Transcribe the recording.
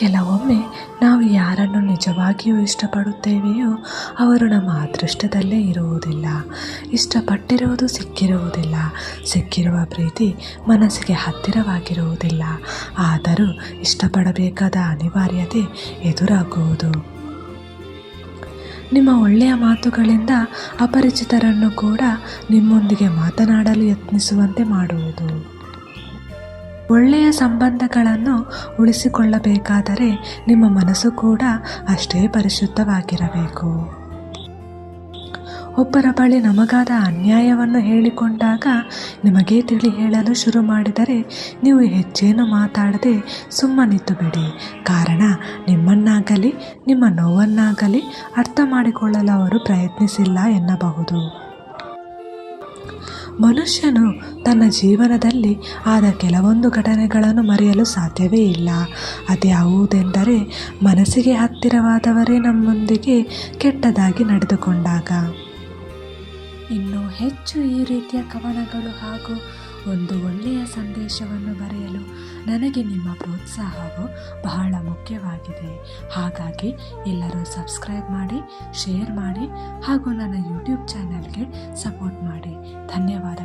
ಕೆಲವೊಮ್ಮೆ ನಾವು ಯಾರನ್ನು ನಿಜವಾಗಿಯೂ ಇಷ್ಟಪಡುತ್ತೇವೆಯೋ ಅವರು ನಮ್ಮ ಅದೃಷ್ಟದಲ್ಲೇ ಇರುವುದಿಲ್ಲ. ಇಷ್ಟಪಟ್ಟಿರುವುದು ಸಿಕ್ಕಿರುವುದಿಲ್ಲ. ಸಿಕ್ಕಿರುವ ಪ್ರೀತಿ ಮನಸ್ಸಿಗೆ ಹತ್ತಿರವಾಗಿರುವುದಿಲ್ಲ. ಆದರೂ ಇಷ್ಟಪಡಬೇಕಾದ ಅನಿವಾರ್ಯತೆ ಎದುರಾಗುವುದು. ನಿಮ್ಮ ಒಳ್ಳೆಯ ಮಾತುಗಳಿಂದ ಅಪರಿಚಿತರನ್ನು ಕೂಡ ನಿಮ್ಮೊಂದಿಗೆ ಮಾತನಾಡಲು ಯತ್ನಿಸುವಂತೆ ಮಾಡುವುದು. ಒಳ್ಳೆಯ ಸಂಬಂಧಗಳನ್ನು ಉಳಿಸಿಕೊಳ್ಳಬೇಕಾದರೆ ನಿಮ್ಮ ಮನಸ್ಸು ಕೂಡ ಅಷ್ಟೇ ಪರಿಶುದ್ಧವಾಗಿರಬೇಕು. ಒಬ್ಬರ ಬಳಿ ನಮಗಾದ ಅನ್ಯಾಯವನ್ನು ಹೇಳಿಕೊಂಡಾಗ ನಿಮಗೇ ತಿಳಿ ಹೇಳಲು ಶುರು ಮಾಡಿದರೆ ನೀವು ಹೆಚ್ಚೇನು ಮಾತಾಡದೆ ಸುಮ್ಮನಿತ್ತು ಬಿಡಿ ಕಾರಣ, ನಿಮ್ಮನ್ನಾಗಲಿ, ನಿಮ್ಮ ನೋವನ್ನಾಗಲಿ ಅರ್ಥ ಮಾಡಿಕೊಳ್ಳಲು ಅವರು ಪ್ರಯತ್ನಿಸಿಲ್ಲ ಎನ್ನಬಹುದು. ಮನುಷ್ಯನು ತನ್ನ ಜೀವನದಲ್ಲಿ ಆದ ಕೆಲವೊಂದು ಘಟನೆಗಳನ್ನು ಮರೆಯಲು ಸಾಧ್ಯವೇ ಇಲ್ಲ. ಅದ್ಯಾವುದೆಂದರೆ ಮನಸ್ಸಿಗೆ ಹತ್ತಿರವಾದವರೇ ನಮ್ಮೊಂದಿಗೆ ಕೆಟ್ಟದಾಗಿ ನಡೆದುಕೊಂಡಾಗ. ಇನ್ನೂ ಹೆಚ್ಚು ಈ ರೀತಿಯ ಕವನಗಳು ಹಾಗೂ ಒಂದು ಒಳ್ಳೆಯ ಸಂದೇಶವನ್ನು ಬರೆಯಲು ನನಗೆ ನಿಮ್ಮ ಪ್ರೋತ್ಸಾಹವು ಬಹಳ ಮುಖ್ಯವಾಗಿದೆ. ಹಾಗಾಗಿ ಎಲ್ಲರೂ ಸಬ್ಸ್ಕ್ರೈಬ್ ಮಾಡಿ, ಶೇರ್ ಮಾಡಿ ಹಾಗೂ ನನ್ನ ಯೂಟ್ಯೂಬ್ ಚಾನಲ್ಗೆ ಸಪೋರ್ಟ್ ಮಾಡಿ. धन्यवाद।